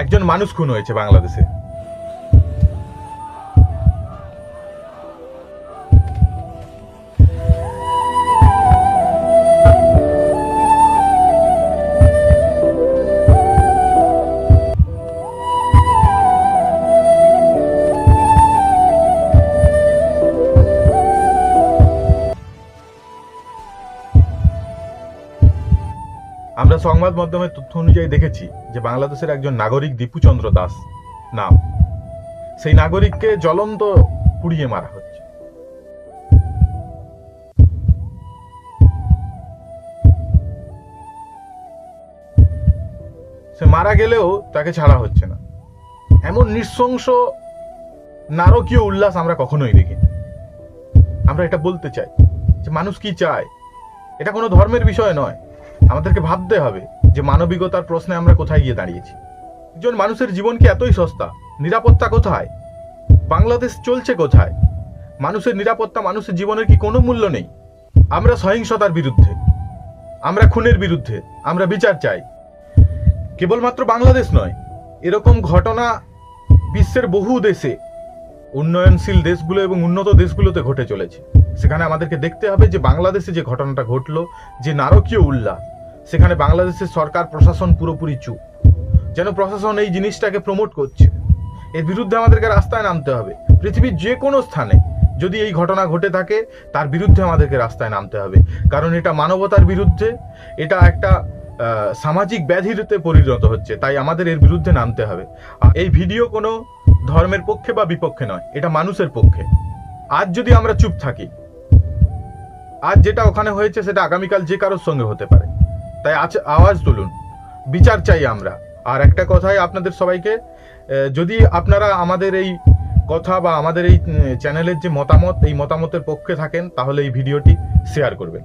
একজন মানুষ খুন হয়েছে বাংলাদেশে। আমরা সংবাদ মাধ্যমের তথ্য অনুযায়ী দেখেছি যে বাংলাদেশের একজন নাগরিক দীপুচন্দ্র দাস নাম। সেই নাগরিককে জ্বলন্ত পুড়িয়ে মারা হচ্ছে। সে মারা গেলেও তাকে ছাড়া হচ্ছে না। এমন নৃশংস, নারকীয় উল্লাস আমরা কখনোই দেখিনি। আমরা এটা বলতে চাই যে মানুষ কি চায়? এটা কোনো ধর্মের বিষয় নয়। আমাদেরকে ভাবতে হবে যে মানবিকতার প্রশ্নে আমরা কোথায় গিয়ে দাঁড়িয়েছি। একজন মানুষের জীবন কি এতই সস্তা? নিরাপত্তা কোথায়? বাংলাদেশ চলছে কোথায়? মানুষের নিরাপত্তা মানুষের জীবনের কি কোনো মূল্য নেই? আমরা সহিংসতার বিরুদ্ধে, আমরা খুনের বিরুদ্ধে, আমরা বিচার চাই। কেবলমাত্র বাংলাদেশ নয়, এরকম ঘটনা বিশ্বের বহু দেশে, উন্নয়নশীল দেশগুলো এবং উন্নত দেশগুলোতে ঘটে চলেছে। সেখানে আমাদেরকে দেখতে হবে যে বাংলাদেশে যে ঘটনাটা ঘটলো, যে নারকীয় উল্লাস সেখানে বাংলাদেশের সরকার, প্রশাসন পুরোপুরি চুপ। যেন প্রশাসন এই জিনিসটাকে প্রমোট করছে। এর বিরুদ্ধে আমাদেরকে রাস্তায় নামতে হবে। পৃথিবীর যে কোনো স্থানে যদি এই ঘটনা ঘটে থাকে, তার বিরুদ্ধে আমাদেরকে রাস্তায় নামতে হবে। কারণ এটা মানবতার বিরুদ্ধে, এটা একটা সামাজিক ব্যাধিতে পরিণত হচ্ছে। তাই আমাদের এর বিরুদ্ধে নামতে হবে। এই ভিডিও কোনো ধর্মের পক্ষে বা বিপক্ষে নয়, এটা মানুষের পক্ষে। আজ যদি আমরা চুপ থাকি, আজ যেটা ওখানে হয়েছে সেটা আগামীকাল যে কারোর সঙ্গে হতে পারে। তাই আজ আওয়াজ তুলুন। বিচার চাই আমরা। আর একটা কথাই আপনাদের সবাইকে যদি আপনারা আমাদের এই কথা বা আমাদের এই চ্যানেলের যে মতামত, এই মতামতের পক্ষে থাকেন, তাহলে এই ভিডিওটি শেয়ার করবেন।